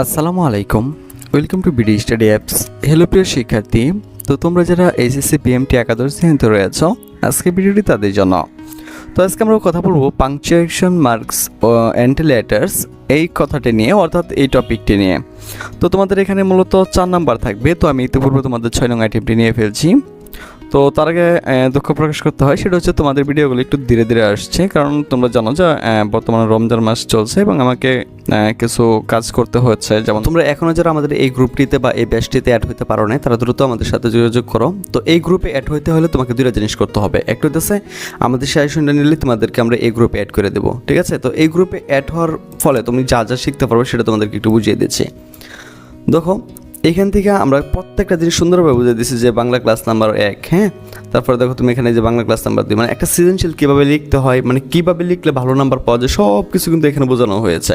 আসসালামু আলাইকুম। Welcome to BD study apps hello প্রিয় শিক্ষার্থী। তো তোমরা যারা এইচএসসি পিএমটি একাদশ শ্রেণীতে রয়েছ, আজকে ভিডিওটি তাদের জন্য। তো আজকে আমরা কথা বলব পাংচুয়েশন মার্কস অ্যান্ড লেটার্স এই কথাটি নিয়ে, অর্থাৎ এই টপিকটি নিয়ে। তো তোমাদের এখানে মূলত চার নাম্বার থাকবে। তো আমি ইতিপূর্বে তোমাদের ছয় নং আইটেমটি নিয়ে ফেলছি। তো তার আগে দুঃখ প্রকাশ করতে হয়, সেটা হচ্ছে তোমাদের ভিডিওগুলো একটু ধীরে ধীরে আসছে, কারণ তোমরা জানো যে বর্তমানে রমজান মাস চলছে এবং আমাকে কিছু কাজ করতে হচ্ছে, যেমন তোমরা এখনও যারা আমাদের এই গ্রুপটিতে বা এই ব্যাচটিতে অ্যাড হতে পারো না তারা দ্রুত আমাদের সাথে যোগাযোগ করো। তো এই গ্রুপে অ্যাড হইতে হলে তোমাকে দুইটা জিনিস করতে হবে। একটা হচ্ছে আমাদের সাজেশনটা নিলে তোমাদেরকে আমরা এই গ্রুপে অ্যাড করে দেবো, ঠিক আছে? তো এই গ্রুপে অ্যাড হওয়ার ফলে তুমি যা যা শিখতে পারবে সেটা তোমাদেরকে একটু বুঝিয়ে দিচ্ছি। দেখো এখান থেকে আমরা প্রত্যেকটা জিনিস সুন্দরভাবে বুঝে দিচ্ছি যে বাংলা ক্লাস নাম্বার এক হ্যাঁ? তারপরে দেখো তুমি এখানে যে বাংলা ক্লাস নাম্বার দুই মানে একটা সৃজনশীল কীভাবে লিখতে হয় মানে কীভাবে লিখলে ভালো নাম্বার পাওয়া যায় সব কিছু কিন্তু এখানে বোঝানো হয়েছে।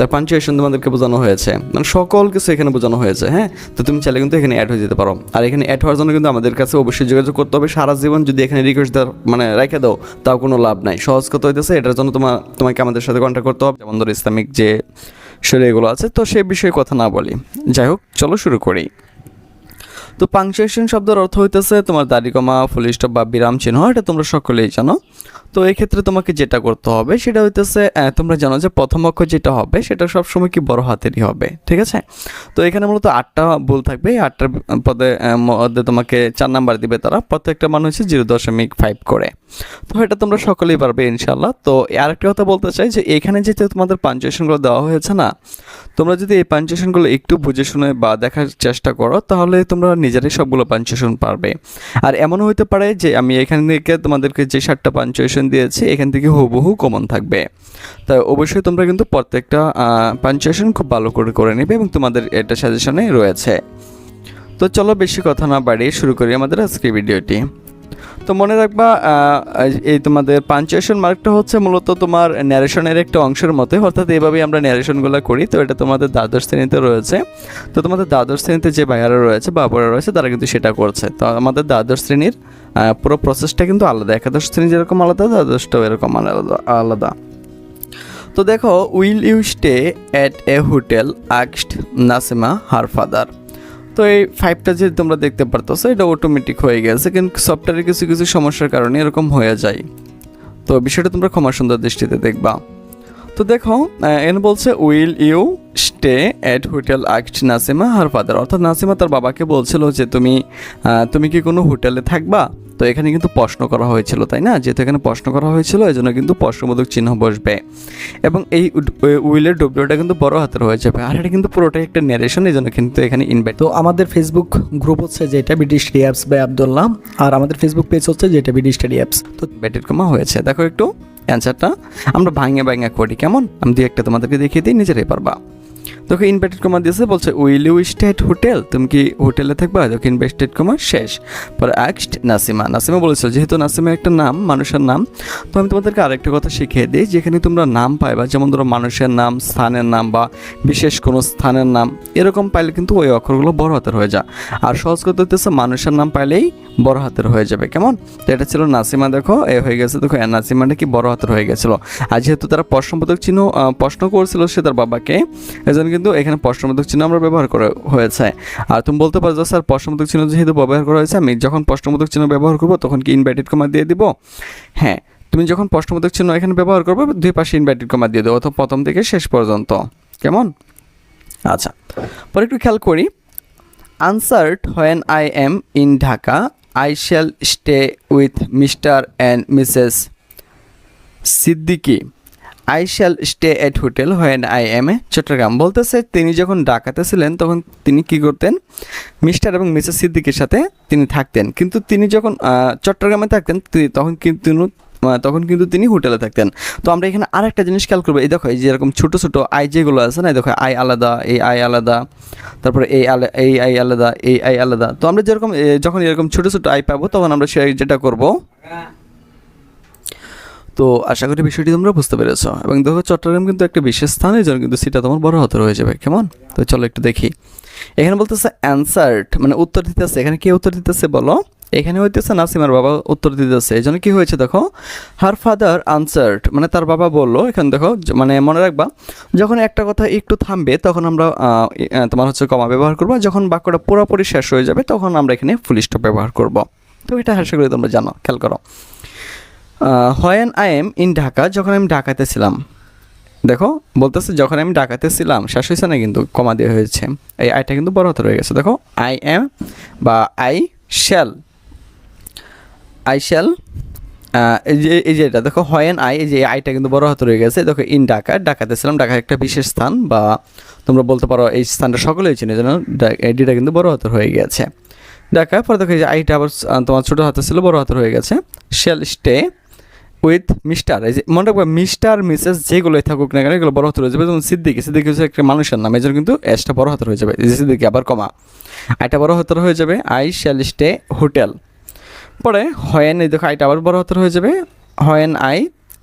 তার পাঞ্চুয়েশন তোমাদেরকে বোঝানো হয়েছে। মানে সকল কিছু এখানে বোঝানো হয়েছে হ্যাঁ? তো তুমি চাইলে কিন্তু এখানে অ্যাড হয়ে যেতে পারো। আর এখানে অ্যাড হওয়ার জন্য কিন্তু আমাদের কাছে অবশ্যই যোগাযোগ করতে হবে। সারা জীবন যদি এখানে রিকোয়েস্ট মানে রেখে দাও, তাও কোনো লাভ নাই। সহজ কথা হইতেছে, এটার জন্য তোমার তোমাকে আমাদের সাথে কন্ট্যাক্ট করতে হবে। যেমন ধরো ইসলামিক যে শরীর এগুলো আছে, তো সে বিষয়ে কথা না বলি। যাই হোক, চলো শুরু করি। তো পাংচুয়েশন শব্দের অর্থ হইতেছে তোমার দাড়ি কমা, ফুল স্টপ বা বিরাম চিহ্ন, এটা তোমরা সকলেই জানো। তো ক্ষেত্রে তোমাকে যেটা করতে হবে, সেটা হইতেছে তোমরা জানো যে প্রথম অক্ষর যেটা হবে, সেটা সবসময় কি বড় হাতেরই হবে, ঠিক আছে? তো এখানে মূলত আটটা ভুল থাকবে, এই আটটার পদে মধ্যে তোমাকে চার নাম্বার দিবে তারা, প্রত্যেকটা মান হচ্ছে জিরো দশমিক ফাইভ করে। তো এটা তোমরা সকলেই পারবে ইনশাল্লাহ তো আরেকটা কথা বলতে চাই যে, এখানে যেহেতু তোমাদের পাঞ্চুয়েশনগুলো দেওয়া হয়েছে না, তোমরা যদি এই পাঞ্চুয়েশনগুলো একটু বুঝে শুনে বা দেখার চেষ্টা করো, তাহলে তোমরা নিজেরাই সবগুলো পাঞ্চুয়েশন পারবে। আর এমনও হতে পারে যে আমি এখান থেকে তোমাদেরকে যে সাতটা পাঞ্চুয়েশন দিয়েছি, এখান থেকে হুবহু কমন থাকবে। তাই অবশ্যই তোমরা কিন্তু প্রত্যেকটা পাঞ্চুয়েশন খুব ভালো করে করে নেবে এবং তোমাদের এটা সাজেশনে রয়েছে। তো চলো বেশি কথা না বাড়িয়ে শুরু করি আমাদের আজকের ভিডিওটি তো মনে রাখবা এই তোমাদের পাঞ্চুয়েশন মার্কটা হচ্ছে মূলত তোমার ন্যারেশনের একটা অংশের মতো, অর্থাৎ এইভাবেই আমরা ন্যারেশনগুলো করি। তো এটা তোমাদের দ্বাদশ শ্রেণীতে রয়েছে। তো তোমাদের দ্বাদশ শ্রেণীতে যে ভাইয়ারা রয়েছে বা আপুরা রয়েছে, তারা কিন্তু সেটা করছে। তো আমাদের দ্বাদশ শ্রেণির পুরো প্রসেসটা কিন্তু আলাদা। একাদশ শ্রেণি যেরকম আলাদা, দ্বাদশটাও এরকম আলাদা আলাদা। তো দেখো will you stay at a hotel আক্সড Nasima her father তো এই ফাইভটা যে তোমরা দেখতে পারতেছো এটা অটোমেটিক হয়ে গেছে, কিন্তু সফটওয়্যারের কিছু কিছু সমস্যার কারণে এরকম হয়ে যায়। তো বিষয়টা তোমরা ক্ষমা সুন্দর দৃষ্টিতে দেখবা। তো দেখো এন বলছে will you stay at hotel asked Nasima her father অর্থাৎ নাসিমা তার বাবাকে বলছিল যে, তুমি তুমি কি কোনো হোটেলে থাকবা? তো এখানে কিন্তু প্রশ্ন করা হয়েছিল তাই না? যেহেতু এখানে প্রশ্ন করা হয়েছিল এই জন্য কিন্তু প্রশ্নবোধক চিহ্ন বসবে। এবং এই উইলের ডব্লিউটা কিন্তু বড় হাতের হয়ে যাবে আর এটা কিন্তু পুরোটাই একটা ন্যারেশন এই জন্য কিন্তু এখানে ইনভাইট তো আমাদের ফেসবুক গ্রুপ হচ্ছে যেটা BD study apps by Abdullah আর আমাদের ফেসবুক পেজ হচ্ছে যেটা বিডি স্টাডি অ্যাপস তো ব্যাটের কমা হয়েছে। দেখো একটু অ্যান্সারটা আমরা ভাঙে ভাঙে করি কেমন? আমি দুই একটা তোমাদেরকে দেখিয়ে দিই নিজেরাই পারবা। তোকে ইনভাইটেড কমা দিয়েছে, বলছে উইল ইউ স্টেট হোটেল তুমি কি হোটেলে থাকবা? তোকে ইনভেস্টেড কমা শেষ। পরে আক্সড নাসিমা নাসিমা বলেছিল, যেহেতু নাসিমা একটা নাম, মানুষের নাম, তো আমি তোমাদেরকে আরেকটা কথা শিখিয়ে দিই, যেখানে তোমরা নাম পাইবা, যেমন ধরো মানুষের নাম, স্থানের নাম বা বিশেষ কোনো স্থানের নাম, এরকম পাইলে কিন্তু ওই অক্ষরগুলো বড় হাতের হয়ে যায়। আর সহজ করতে হতেছে মানুষের নাম পাইলেই বড় হাতের হয়ে যাবে, কেমন? তো এটা ছিল নাসিমা দেখো, এ হয়ে গেছে, দেখো নাসিমাটা কি বড় হাতের হয়ে গেছিল। আর যেহেতু তারা প্রশ্নবোধক চিহ্ন প্রশ্ন করছিল সে তার বাবাকে, এজন্য কিন্তু এখানে প্রশ্নবোধক চিহ্ন আমরা ব্যবহার করা হয়েছে। আর তুমি বলতে পারো স্যার প্রশ্নবোধক চিহ্ন যেহেতু ব্যবহার করা হয়েছে, আমি যখন প্রশ্নবোধক চিহ্ন ব্যবহার করব, তখন কি ইনভাইটেড কমা দিয়ে দিব? হ্যাঁ তুমি যখন প্রশ্নবোধক চিহ্ন এখানে ব্যবহার করবে, দুই পাশে ইনভাইটেড কমা দিয়ে দেবো, অথবা প্রথম থেকে শেষ পর্যন্ত। কেমন? আচ্ছা পরে একটু খেয়াল করি। Answered when I am in Dhaka I shall stay with mister and Mrs Siddiqui. I shall stay at hotel when I am a Chattogram বলতেছে, তিনি যখন ঢাকাতে ছিলেন, তখন তিনি কি করতেন? মিস্টার এবং মিসেস সিদ্দিকের সাথে তিনি থাকতেন। কিন্তু তিনি যখন চট্টগ্রামে থাকতেন তখন কিন্তু তখন কিন্তু তিনি হোটেলে থাকতেন। তো আমরা এখানে আরেকটা জিনিস খেয়াল করব। এই দেখো, এই যে এরকম ছোটো ছোটো আই যেগুলো আছে না দেখো, আই আলাদা, এই আই আলাদা, তারপরে এই আলা, এই আই আলাদা, এই আই আলাদা। তো আমরা যেরকম যখন এরকম ছোটো ছোটো আই পাবো, তখন আমরা সে যেটা করব তো আশা করি বিষয়টি তোমরা বুঝতে পেরেছ। এবং দেখো চট্টগ্রাম কিন্তু একটা বিশেষ স্থান, এই জন্য কিন্তু সেটা তোমার বড় হাতের হয়ে যাবে। কেমন? তো চলো একটু দেখি। এখানে বলতেছে অ্যান্সার্ড মানে উত্তর দিতেছে। এখানে কে উত্তর দিতেছে বলো? এখানে হইতেছে নাসিমার বাবা উত্তর দিতেছে। এই জন্য কি হয়েছে দেখো? হার ফাদার আনসার্ড মানে তার বাবা বলল, এখানে দেখো মানে মনে রাখবা, যখন একটা কথা একটু থামবে, তখন আমরা তোমার হচ্ছে কমা ব্যবহার করব যখন বাক্যটা পুরোপুরি শেষ হয়ে যাবে, তখন আমরা এখানে ফুল স্টপ ব্যবহার করব। তো এটা আশা করি তোমরা জানো, খেয়াল করো। When I am in Dhaka, যখন আমি ঢাকাতে ছিলাম। দেখো, বলতেছে যখন আমি ঢাকাতে ছিলাম শেষ হয়েছে না কিন্তু কমা দেওয়া হয়েছে। এই আইটা কিন্তু বড় হাতে রয়ে গেছে। দেখো, আই এম বা আই শ্যাল। আই শ্যাল এই যে এই যে এটা, দেখো, হয় আই, এই যে আইটা কিন্তু বড় হাতে রয়ে গেছে। দেখো, ইন ঢাকা, ঢাকাতে ছিলাম ঢাকা একটা বিশেষ স্থান বা তোমরা বলতে পারো এই স্থানটা সকলেই চিনে, যেন এডিটা কিন্তু বড় হাতের হয়ে গেছে। ঢাকা, পরে দেখো এই যে আইটা আবার তোমার ছোটো হাতে ছিল, বড় হাতের হয়ে গেছে। শ্যাল স্টে উইথ মিস্টার এই যে মনে রাখবা মিস্টার মিসেস যেগুলোই থাকুক না কেন, এগুলো বড় হাতের হয়ে যাবে। যেমন সিদ্দিকি সিদ্দিকি হচ্ছে একটা মানুষের নাম এই জন্য কিন্তু এসটা বড় হাতের হয়ে যাবে। যে সিদ্দিকি, আবার কমা। আইটা বড় হাতের হয়ে যাবে আই শ্যাল স্টে হোটেল পরে হয়েন এই দেখো আইটা আবার বড় হাতের হয়ে যাবে হয়েন আই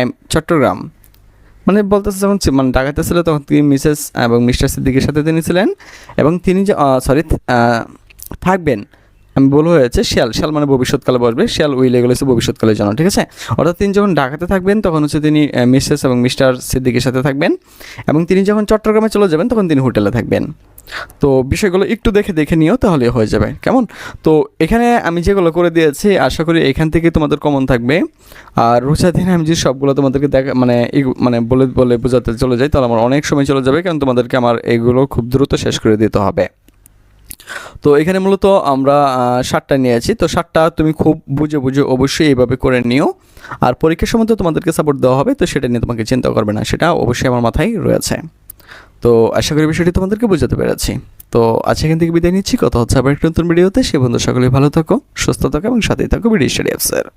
এম চট্টগ্রাম। মানে বলতেছে যখন মানে ঢাকাতে ছিল, তখন তিনি মিসেস এবং মিস্টার সিদ্দিকের সাথে তিনি ছিলেন এবং তিনি যে সরি থাকবেন। আমি বলা হয়েছে, শিয়াল শিয়াল মানে ভবিষ্যৎকালে বসবে, শিয়াল উইল এগুলো হচ্ছে ভবিষ্যৎকালের জন্য ঠিক আছে? অর্থাৎ তিনি যখন ঢাকাতে থাকবেন, তখন হচ্ছে তিনি মিসেস এবং মিস্টার সিদ্দিকের সাথে থাকবেন এবং তিনি যখন চট্টগ্রামে চলে যাবেন, তখন তিনি হোটেলে থাকবেন। তো বিষয়গুলো একটু দেখে দেখে নিও, তাহলে হয়ে যাবে, কেমন? তো এখানে আমি যেগুলো করে দিয়েছি, আশা করি এখান থেকে তোমাদের কমন থাকবে। আর রোজা দিনে আমি যদি সবগুলো তোমাদেরকে দেখা মানে মানে বলে বলে বোঝাতে চলে যাই, তাহলে আমার অনেক সময় চলে যাবে, কারণ তোমাদেরকে আমার এগুলো খুব দ্রুত শেষ করে দিতে হবে। তো এখানে মূলত আমরা সাতটা নিয়েছি তো সাতটা তুমি খুব বুঝে বুঝে অবশ্যই এইভাবে করে নিও। আর পরীক্ষার সময় তো তোমাদেরকে সাপোর্ট দেওয়া হবে, তো সেটা নিয়ে তোমাকে চিন্তা করবে না, সেটা অবশ্যই আমার মাথায় রয়েছে। তো আশা করি বিষয়টি তোমাদেরকে বোঝাতে পেরেছি। তো আজ এখান থেকে বিদায় নিচ্ছি। কথা হচ্ছে আবার একটা নতুন ভিডিওতে। সে বন্ধু সকলে ভালো থাকো, সুস্থ থাকো এবং সাথেই থাকো স্টাডি অ্যাপসের।